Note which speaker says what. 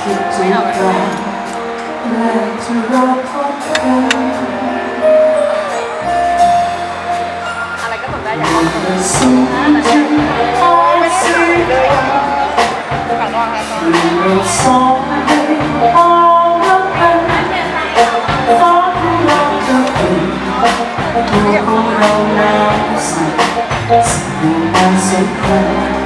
Speaker 1: คิ
Speaker 2: ดถึงกันและจะรอพบกัน
Speaker 1: อะไรก็ตกได้อย่างนั้น
Speaker 2: สุดที่โอ้
Speaker 1: ยสิ
Speaker 2: เราสอง
Speaker 1: ให้ 徒步到南山思念到心坎